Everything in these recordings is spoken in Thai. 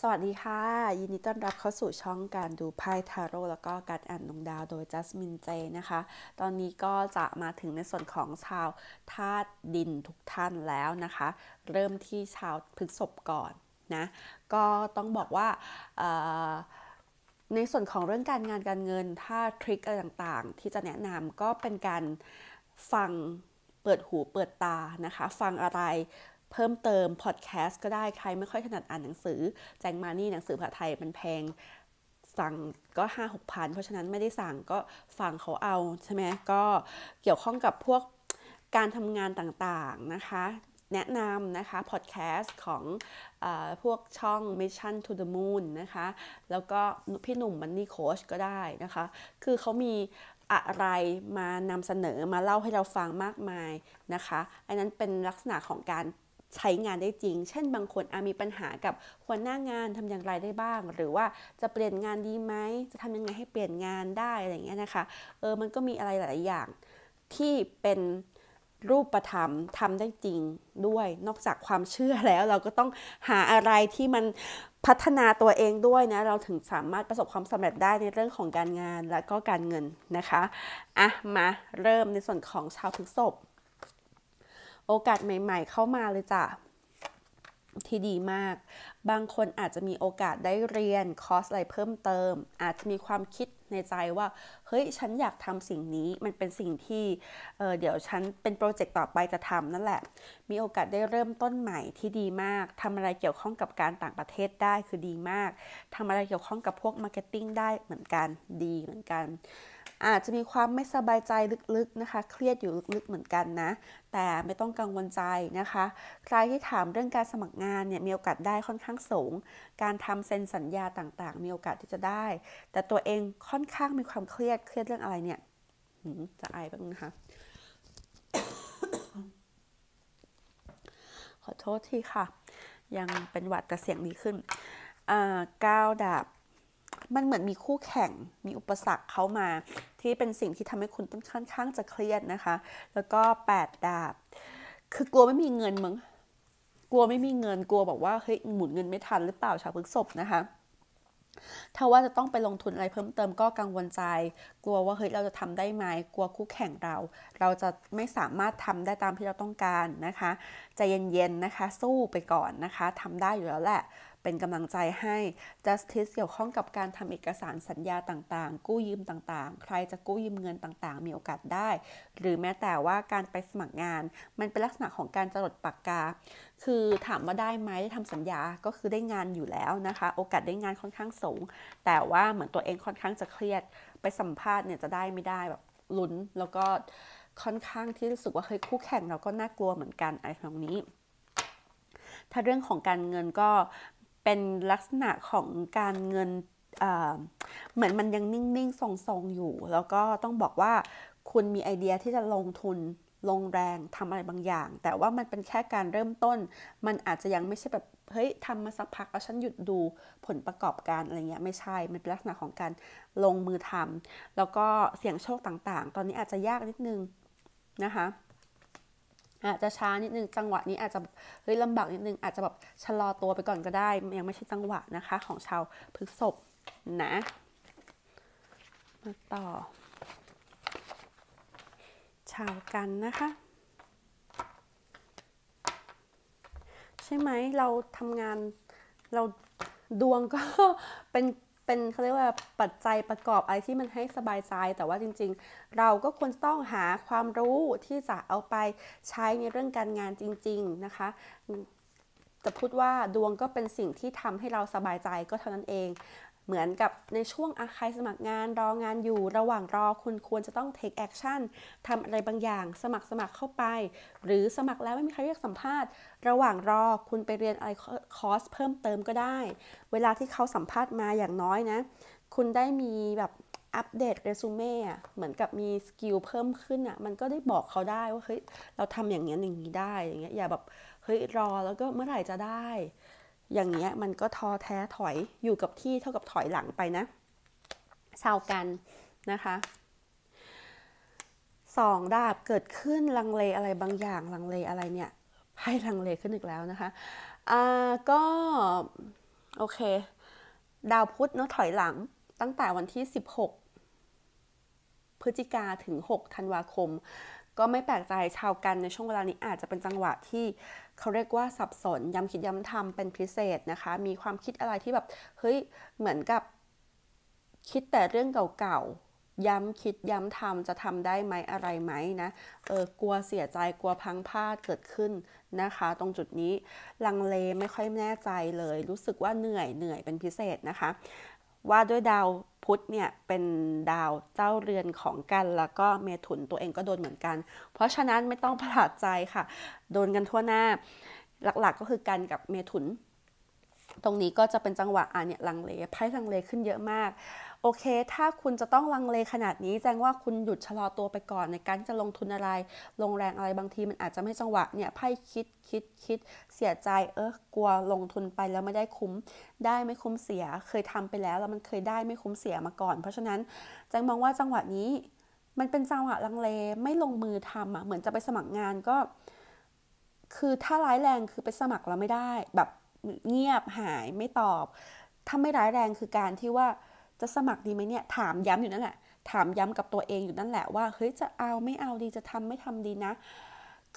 สวัสดีค่ะ ยินดีต้อนรับเข้าสู่ช่องการดูไพ่ทาโร่แล้วก็การอ่านดวงดาวโดยจัสมินเจนะคะ ตอนนี้ก็จะมาถึงในส่วนของชาวธาตุดินทุกท่านแล้วนะคะ เริ่มที่ชาวพฤษภก่อนนะ ก็ต้องบอกว่าในส่วนของเรื่องการงานการเงิน ถ้าทริคอะไรต่างๆ ที่จะแนะนำก็เป็นการฟังเปิดหูเปิดตานะคะ ฟังอะไร เพิ่มเติมพอดแคสต์ก็ได้ใครไม่ค่อยถนัดอ่านหนังสือ แจงมานี่หนังสือภาษาไทยมันแพงสั่งก็ห้าหกพันเพราะฉะนั้นไม่ได้สั่งก็ฟังเขาเอาใช่ไหมก็เกี่ยวข้องกับพวกการทำงานต่างๆนะคะ แนะนำนะคะพอดแคสต์ของอพวกช่อง Mission to the Moon นะคะ แล้วก็พี่หนุ่มมันนี่โคชก็ได้นะคะ คือเขามีอะไรมานำเสนอมาเล่าให้เราฟังมากมายนะคะ อันนั้นเป็นลักษณะของการ ใช้งานได้จริง เช่นบางคนอามีปัญหากับหัวหน้างานทำอย่างไรได้บ้าง หรือว่าจะเปลี่ยนงานดีไหม จะทำยังไงให้เปลี่ยนงานได้อะไรอย่างเงี้ยนะคะ เออ มันก็มีอะไรหลายอย่าง ที่เป็นรูปธรรมทำได้จริงด้วย นอกจากความเชื่อแล้วเราก็ต้องหาอะไรที่มันพัฒนาตัวเองด้วยนะ เราถึงสามารถประสบความสำเร็จได้ในเรื่องของการงานและก็การเงินนะคะ อะ มาเริ่มในส่วนของชาวพฤษภ โอกาสใหม่ ๆ เข้ามาเลยจ้ะที่ดีมาก บางคนอาจจะมีโอกาสได้เรียนคอร์สอะไรเพิ่มเติม อาจจะมีความคิดในใจว่าเฮ้ยฉันอยากทำสิ่งนี้มันเป็นสิ่งที่เเดี๋ยวฉันเป็นโปรเจกต์ต่อไปจะทำนั่นแหละ มีโอกาสได้เริ่มต้นใหม่ที่ดีมากทำอะไรเกี่ยวข้องกับการต่างประเทศได้คือดีมากทำอะไรเกี่ยวข้องกับพวกมาร์เก็ตติ้งได้เหมือนกันดีเหมือนกัน อาจจะมีความไม่สบายใจลึกๆนะคะ เครียดอยู่ลึกๆเหมือนกันนะ แต่ไม่ต้องกังวลใจนะคะ ใครที่ถามเรื่องการสมัครงานเนี่ยมีโอกาสได้ค่อนข้างสูง การทำเซ็นสัญญาต่างๆ มีโอกาสที่จะได้ แต่ตัวเองค่อน่อนข้างมีความเครียดเครียดเรื่องอะไรเนี่ยจะไอแป๊บนึงนะคะขอโทษทีค่ะ ยังเป็นหวัดแต่เสียงดีขึ้นก้าวดาบมันเหมือนมีคู่แข่งมีอุปสรรคเข้ามา ที่เป็นสิ่งที่ทำให้คุณต้นค่อนข้างจะเครียดนะคะ แล้วก็แปดดาบ คือกลัวไม่มีเงินมั้งกลัวไม่มีเงินกลัวบอกว่าเฮ้ยหมุนเงินไม่ทันหรือเปล่าชาวพฤกษบนะคะ ถ้าว่าจะต้องไปลงทุนอะไรเพิ่มเติมก็กังวลใจ กลัวว่าเฮ้ยเราจะทำได้ไหมกลัวคู่แข่งเรา เราจะไม่สามารถทำได้ตามที่เราต้องการนะคะใจเย็นๆนะคะ สู้ไปก่อนนะคะทำได้อยู่แล้วแหละ เป็นกำลังใจให้ justice เกี่ยวข้องกับการทำเอกสารสัญญาต่างๆ กู้ยืมต่างๆ ใครจะกู้ยืมเงินต่างๆ มีโอกาสได้ หรือแม้แต่ว่าการไปสมัครงาน มันเป็นลักษณะของการจรดปากกา คือถามว่าได้ไหมได้ทำสัญญาก็คือได้งานอยู่แล้วนะคะ โอกาสได้งานค่อนข้างสูง แต่ว่าเหมือนตัวเองค่อนข้างจะเครียด ไปสัมภาษณ์เนี่ยจะได้ไม่ได้แบบลุ้นแล้วก็ค่อนข้างที่รู้สึกว่าเฮ้ยคู่แข่งเราก็น่ากลัวเหมือนกันอะไรตรงนี้ ถ้าเรื่องของการเงินก็ เป็นลักษณะของการเงินเหมือนมันยังนิ่งๆ ทรงๆ อยู่ แล้วก็ต้องบอกว่าคุณมีไอเดียที่จะลงทุนลงแรงทำอะไรบางอย่าง แต่ว่ามันเป็นแค่การเริ่มต้น มันอาจจะยังไม่ใช่แบบเฮ้ยทำมาสักพักแล้วฉันหยุดดูผลประกอบการอะไรเงี้ยไม่ใช่ มันเป็นลักษณะของการลงมือทำแล้วก็เสี่ยงโชคต่างๆ ตอนนี้อาจจะยากนิดนึงนะคะ อาจจะช้านิดนึงจังหวะนี้อาจจะเฮ้ยลำบากนิดนึงอาจจะแบบชะลอตัวไปก่อนก็ได้ ยังไม่ใช่จังหวะนะคะของชาวพฤษภนะมาต่อ ชาวกันนะคะ ใช่ไหมเราทำงานเราดวงก็เป็น เป็นเขาเรียกว่าปัจจัยประกอบอะไรที่มันให้สบายใจ แต่ว่าจริงๆ เราก็ควรต้องหาความรู้ที่จะเอาไปใช้ในเรื่องการงานจริง ๆ นะคะจะพูดว่าดวงก็เป็นสิ่งที่ทำให้เราสบายใจก็เท่านั้นเอง เหมือนกับในช่วงอาคายสมัครงานรองานอยู่ ระหว่างรอคุณควรจะต้อง take action ทำอะไรบางอย่าง สมัครสมัครเข้าไป หรือสมัครแล้วไม่มีใครเรียกสัมภาษณ์ ระหว่างรอคุณไปเรียนอะไรคอร์สเพิ่มเติมก็ได้ เวลาที่เขาสัมภาษณ์มาอย่างน้อยนะ คุณได้มีแบบอัปเดตเรซูเม่อะเหมือนกับมีสกิลเพิ่มขึ้นอะมันก็ได้บอกเขาได้ว่าเฮ้ยเราทำอย่างนี้อย่างนี้ได้อย่างเงี้ยอย่าแบบเฮ้ยรอแล้วก็เมื่อไหร่จะได้ อย่างเงี้ยมันก็ท้อแท้ถอยอยู่กับที่เท่ากับถอยหลังไปนะชาวกันนะคะสองดาบเกิดขึ้นลังเลอะไรบางอย่างลังเลอะไรเนี่ยให้ลังเลขึ้นอีกแล้วนะคะอ่าก็ โอเค ดาวพุธเนาะถอยหลังตั้งแต่วันที่ 16 พฤศจิกาถึง 6 ธันวาคม ก็ไม่แปลกใจชาวกันในช่วงเวลานี้อาจจะเป็นจังหวะที่เขาเรียกว่าสับสนย้ำคิดย้ำทำเป็นพิเศษนะคะ มีความคิดอะไรที่แบบเฮ้ยเหมือนกับคิดแต่เรื่องเก่าๆ ย้ำคิดย้ำทำจะทำได้ไหมอะไรไหมนะเออกลัวเสียใจกลัวพังพลาดเกิดขึ้นนะคะ ตรงจุดนี้ลังเลไม่ค่อยแน่ใจเลย รู้สึกว่าเหนื่อยเหนื่อยเป็นพิเศษนะคะ ว่าด้วยดาวพุธเนี่ยเป็นดาวเจ้าเรือนของกัน แล้วก็เมถุนตัวเองก็โดนเหมือนกัน เพราะฉะนั้นไม่ต้องประหลาดใจค่ะ โดนกันทั่วหน้า หลักๆก็คือกันกับเมถุน ตรงนี้ก็จะเป็นจังหวะอะเนี่ยลังเลไพ่ลังเลขึ้นเยอะมาก โอเค ถ้าคุณจะต้องลังเลขนาดนี้แจ้งว่าคุณหยุดชะลอตัวไปก่อนในการจะลงทุนอะไร ลงแรงอะไรบางทีมันอาจจะไม่จังหวะเนี่ยไพ่คิดคิดคิดเสียใจเออกลัวลงทุนไปแล้วไม่ได้คุ้มได้ไม่คุ้มเสีย เคยทำไปแล้วแล้วมันเคยได้ไม่คุ้มเสียมาก่อน เพราะฉะนั้นแจ้งมองว่าจังหวะนี้ มันเป็นจังหวะลังเลไม่ลงมือทำอะเหมือนจะไปสมัครงานก็ คือถ้าร้ายแรงคือไปสมัครแล้วไม่ได้แบบ เงียบหายไม่ตอบ ถ้าไม่ร้ายแรงคือการที่ว่าจะสมัครดีไหมเนี่ยถามย้ำอยู่นั่นแหละ ถามย้ำกับตัวเองอยู่นั่นแหละว่าเฮ้ยจะเอาไม่เอาดีจะทำไม่ทำดีนะ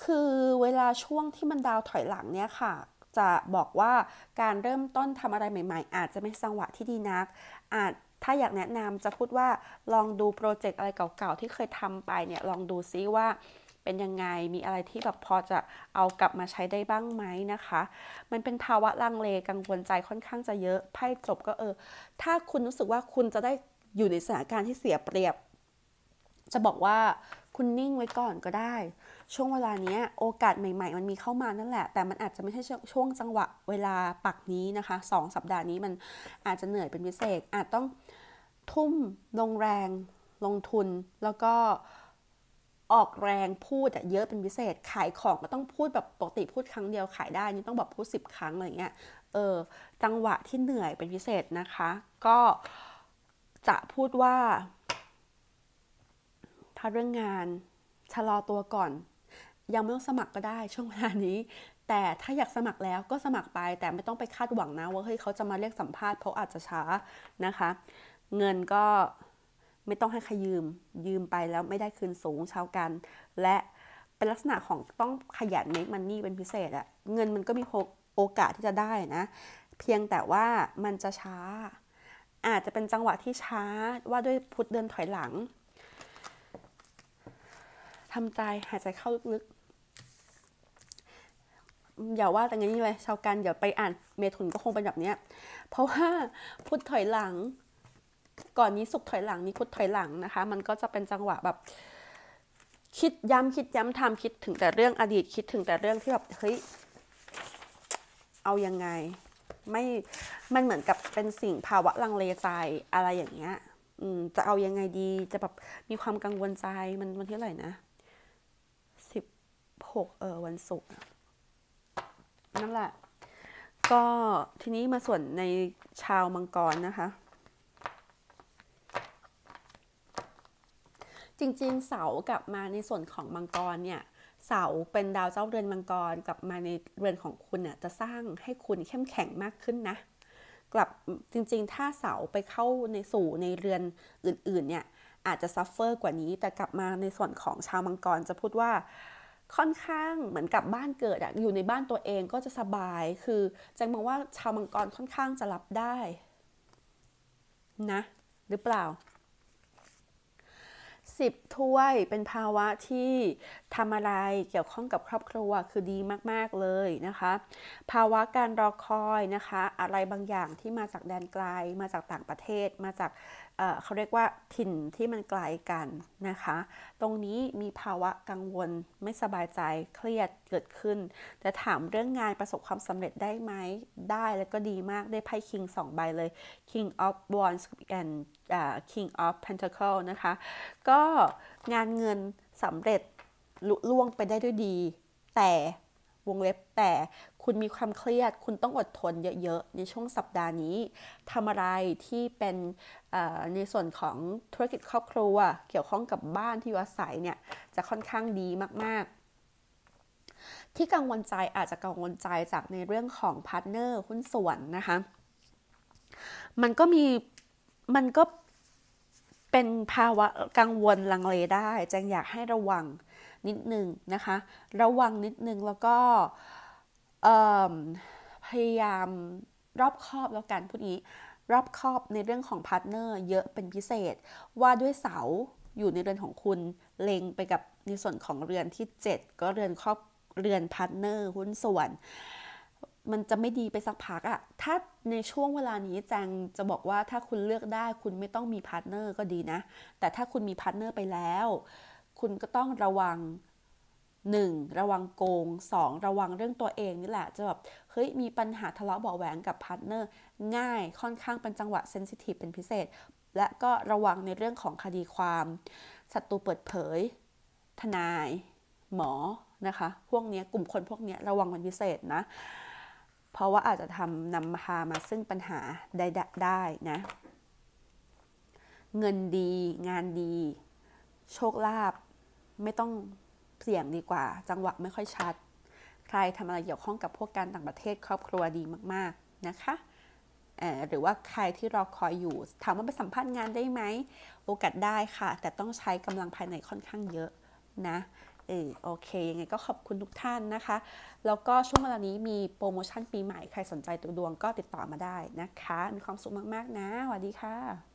คือเวลาช่วงที่มันดาวถอยหลังเนี่ยค่ะ จะบอกว่าการเริ่มต้นทำอะไรใหม่ ๆ อาจจะไม่จังหวะที่ดีนัก อาจถ้าอยากแนะนำจะพูดว่าลองดูโปรเจกต์อะไรเก่าๆที่เคยทำไปเนี่ยลองดูซิว่า เป็นยังไง มีอะไรที่แบบพอจะเอากลับมาใช้ได้บ้างไหมนะคะ มันเป็นภาวะลังเลกังวลใจค่อนข้างจะเยอะไพ่จบก็เออ ถ้าคุณรู้สึกว่าคุณจะได้อยู่ในสถานการณ์ที่เสียเปรียบ จะบอกว่าคุณนิ่งไว้ก่อนก็ได้ ช่วงเวลานี้โอกาสใหม่ ๆ มันมีเข้ามานั่นแหละ แต่มันอาจจะไม่ใช่ช่วงจังหวะเวลาปักนี้นะคะสองสัปดาห์นี้มันอาจจะเหนื่อยเป็นพิเศษอาจต้องทุ่มลงแรงลงทุนแล้วก็ ออกแรงพูดเยอะเป็นพิเศษ ขายของก็ต้องพูดแบบปกติพูดครั้งเดียวขายได้นี่ต้องแบบพูดสิบครั้งอะไรเงี้ยเออจังหวะที่เหนื่อยเป็นพิเศษนะคะ ก็จะพูดว่า ถ้าเรื่องงานชะลอตัวก่อน ยังไม่ต้องสมัครก็ได้ช่วงเวลานี้ แต่ถ้าอยากสมัครแล้วก็สมัครไป แต่ไม่ต้องไปคาดหวังนะว่าเฮ้ยเขาจะมาเรียกสัมภาษณ์เพราะอาจจะช้านะคะ เงินก็ ไม่ต้องให้ใครยืม ยืมไปแล้วไม่ได้คืนสูงชาวกัน และเป็นลักษณะของต้องขยัน make money เป็นพิเศษอะเงินมันก็มีโอกาสที่จะได้นะ เพียงแต่ว่ามันจะช้า อาจจะเป็นจังหวะที่ช้าว่าด้วยพุทธเดินถอยหลังทำใจหายใจเข้าลึกๆ อย่าว่าแต่งี้เลยชาวกันเดี๋ยวไปอ่านเมถุนก็คงเป็นแบบนี้เพราะว่าพุทธถอยหลัง ก่อนนี้สุกถอยหลังนี้พุทถอยหลังนะคะ มันก็จะเป็นจังหวะแบบ คิดย้ำคิดย้ำทำคิดถึงแต่เรื่องอดีตคิดถึงแต่เรื่องที่แบบเฮ้ยเอายังไงไม่มันเหมือนกับเป็นสิ่งภาวะลังเลใจอะไรอย่างเงี้ยอืมจะเอายังไงดีจะแบบมีความกังวลใจมันวันที่เท่าไหร่นะสิบหกเออวันศุกร์นั่นแหละ ก็ทีนี้มาส่วนในชาวมังกรนะคะ จริงๆ เสากลับมาในส่วนของมังกรเนี่ยเสาเป็นดาวเจ้าเรือนมังกรกลับมาในเรือนของคุณเนี่ยจะสร้างให้คุณเข้มแข็งมากขึ้นนะ กลับจริงๆ ถ้าเสาไปเข้าในสู่ในเรือนอื่นๆเนี่ยอาจจะซัฟเฟอร์กว่านี้ แต่กลับมาในส่วนของชาวมังกรจะพูดว่าค่อนข้างเหมือนกับบ้านเกิดอะอยู่ในบ้านตัวเองก็จะสบายคือจังมองว่าชาวมังกรค่อนข้างจะรับได้ นะ หรือเปล่า 10 ถ้วยเป็นภาวะที่ทำอะไรเกี่ยวข้องกับครอบครัวคือดีมาก ๆ เลยนะคะ ภาวะการรอคอยนะคะ อะไรบางอย่างที่มาจากแดนไกล มาจากต่างประเทศ มาจาก เขาเรียกว่าถิ่นที่มันไกลกันนะคะ ตรงนี้มีภาวะกังวลไม่สบายใจเครียดเกิดขึ้น แต่ถามเรื่องงานประสบความสำเร็จได้ไหม ได้แล้วก็ดีมากได้ไพ่คิงสองใบเลย King of Wands and King of Pentacle นะคะ ก็งานเงินสำเร็จลุล่วงไปได้ด้วยดี แต่ วงเล็บแต่คุณมีความเครียด คุณต้องอดทนเยอะๆ ในช่วงสัปดาห์นี้ทำอะไรที่เป็นในส่วนของธุรกิจครอบครัว เกี่ยวข้องกับบ้านที่อยู่อาศัยเนี่ยจะค่อนข้างดีมากๆที่กังวลใจอาจจะกังวลใจจากในเรื่องของพาร์ทเนอร์หุ้นส่วนนะคะ มันก็มีมันก็ เป็นภาวะกังวลลังเลได้แจงอยากให้ระวังนิดนึงนะคะ ระวังนิดนึงแล้วก็พยายามรอบคอบแล้วกันพูดนี้รอบคอบในเรื่องของพาร์ทเนอร์เยอะเป็นพิเศษ ว่าด้วยเสาอยู่ในเรือนของคุณเล็งไปกับในส่วนของเรือนที่ 7 ก็เรือนครอบเรือนพาร์ทเนอร์หุ้นส่วน มันจะไม่ดีไปสักพักอะถ้าในช่วงเวลานี้แจงจะบอกว่าถ้าคุณเลือกได้ คุณไม่ต้องมีพาร์ทเนอร์ก็ดีนะ แต่ถ้าคุณมีพาร์ทเนอร์ไปแล้ว คุณก็ต้องระวัง 1. ระวังโกง 2. ระวังเรื่องตัวเองนี่แหละ จะแบบ เฮ้ย มีปัญหาทะเลาะเบาแหวงกับพาร์ทเนอร์ง่ายค่อนข้างเป็นจังหวะเซนซิทีฟเป็นพิเศษ และก็ระวังในเรื่องของคดีความศัตรูเปิดเผย ทนาย หมอนะคะ พวกนี้กลุ่มคนพวกนี้ระวังเป็นพิเศษนะ เพราะว่าอาจจะทำนำพามาซึ่งปัญหาได้ได้นะ เงินดีงานดี โชคลาภไม่ต้องเสี่ยงดีกว่า จังหวะไม่ค่อยชัด ใครทำอะไรเกี่ยวข้องกับพวกการต่างประเทศครอบครัวดีมาก ๆ นะคะหรือว่าใครที่รอคอยอยู่ ถามว่าไปสัมภาษณ์งานได้ไหม โอกาสได้ค่ะ แต่ต้องใช้กำลังภายในค่อนข้างเยอะนะ เออโอเค ยังไงก็ขอบคุณทุกท่านนะคะ แล้วก็ช่วงเวลานี้มีโปรโมชั่นปีใหม่ ใครสนใจตัวดวงก็ติดต่อมาได้นะคะ มีความสุขมาก ๆ นะสวัสดีค่ะ